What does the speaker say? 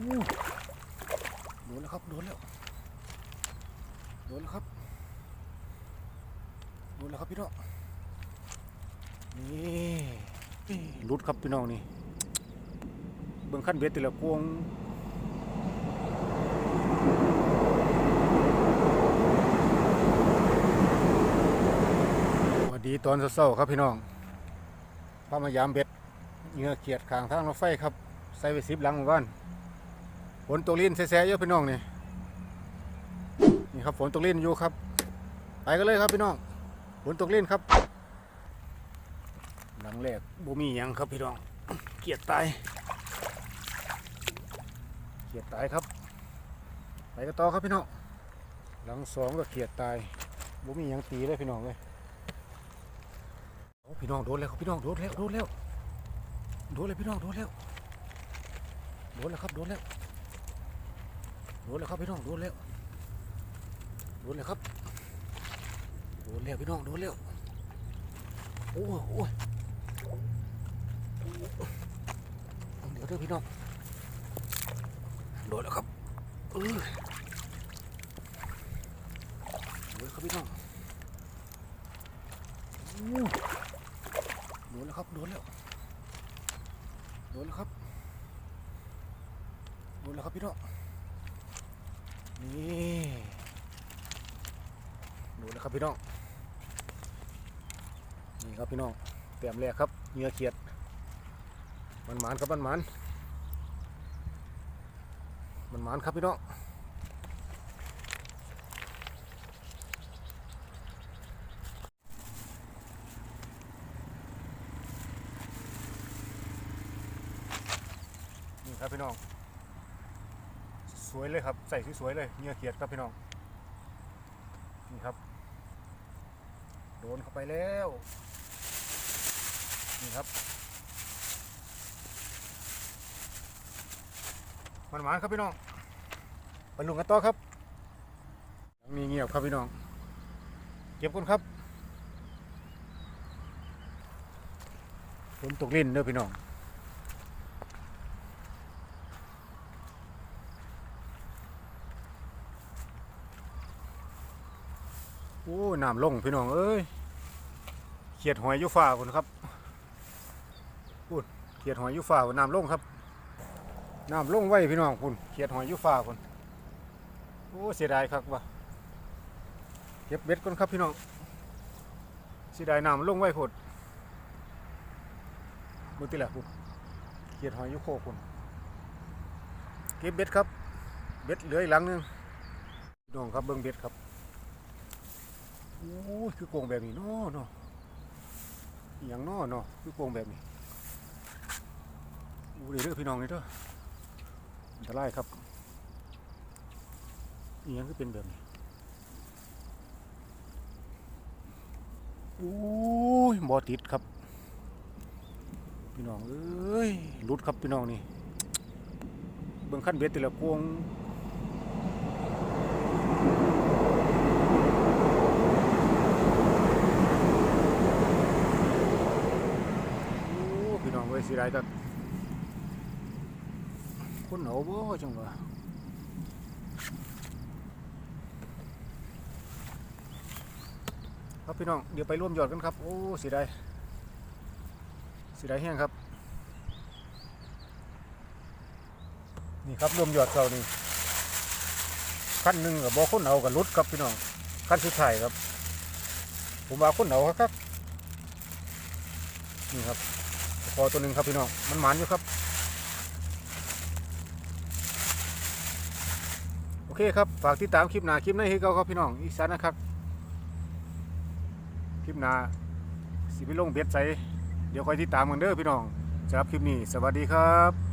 โดนแล้วครับ โดนแล้ว โดนแล้วครับ โดนแล้วครับพี่น้อง นี่รุดครับพี่น้องนี่เบื้องขั้นเบ็ดแต่ละพวงสวัสดีตอนเช้าครับพี่น้องพามายามเบ็ดเหงื่อเขียดขางทางรถไฟครับ ใส่ไปสิบหลังหมู่บ้าน นตกลิ้นแซ่ๆเยอะพี่น้องนี่นี่ครับฝนตกลิ้นอยู่ครับไปกันเลยครับพี่น้องฝนตกลิ้นครับหลังแรกบ่มียังครับพี่น้อง เกียดตายเกียดตายครับ ไปกันต่อครับพี่น้องหลังสองก็เกียดตายบ่มียังตีเลยพี่น้องเลยพี่น้องโดนแล้วครับพี่น้องโดนแล้วโดนแล้วโดนแล้วพี่น้องโดนแล้วโดนแล้วครับโดนแล้ว ดนแล้วครับพี่น้องโดนแล้วโดนแล้วครับโดนแล้วพี่น้องโดนแล้วโอ้โอ้ยเดี๋ยวเด้อพี่น้องโดนแล้วครับเออโดนครับพี่น้องโดนแล้วครับโดนแล้วโดนแล้วครับโดูแล้วครับพี่น้อง นี่ดูแล้วครับพี่น้อง นี่ครับพี่น้องเตรียมแรกครับเหงื่อเขียด มันหมานครับมันหมานมันหมานครับพี่น้องนี่ครับพี่น้อง สวยเลยครับใส่สวยๆเลยเงื่อเขียดครับพี่น้องนี่ครับ โดนเข้าไปแล้วนี่ครับ มันหวานครับพี่น้องไปลุงกันต่อครับยังมีเงียบครับพี่น้อง เก็บคนครับฝนตกลิ้นเด้อพี่น้อง โอ้น้ำลงพี่น้องเอ้ยเขียดหอยยูฟ้าคุณครับพูดเขียดหอยยูฟ้าพุ่นน้ำลงครับน้ำลงไว้พี่น้องคุณเขียดหอยยูฟ้าคุณโอ้เสียดายครับว่ะเก็บเบ็ดก่อนครับพี่น้องเสียดายน้ำลงไว้พดมือติแหละคุณเขียดหอยยูโคคุณเก็บเบ็ดครับ เบ็ดเหลืออีกหลังหนึงน้องครับเบิ้งเบ็ดครับ อ้ยคือโกงแบบนี้เนาะเนาะอย่างเนาะเนาะคือโกงแบบนี้โอ้เดี๋ยวเด้อพี่น้องนี่เด้ออันตรายครับอหย่างคือเป็นแบบนี้โอ้ยบ่ติดครับพี่น้องเอ้ยหลุดครับพี่น้องนี่เบิ่งขั้นเบ็ดแต่ละพวง โอ้ พี่น้องเว้ยสิได้ก็คนเอาบ่จังวะครับพี่น้องเดี๋ยวไปร่วมยอดกันครับ โอ้สิได้สิได้แห้งครับ นี่ครับร่วมยอดเก่านี่ขั้นหนึ่งกับบ่คนเอากับรุดครับพี่น้องขั้นสุดท้ายครับ ผมว่าคนเอาครับนี่ครับ พอตัวหนึ่งครับพี่น้อง มันหมานอยู่ครับ โอเคครับ ฝากติดตามคลิปหน้าคลิปในให้เขาครับพี่น้อง อีสานนะครับ คลิปหน้าสิไปลงเบ็ดใสเดี๋ยวคอยติดตามกันเด้อพี่น้องสำหรับคลิปนี้ สวัสดีครับ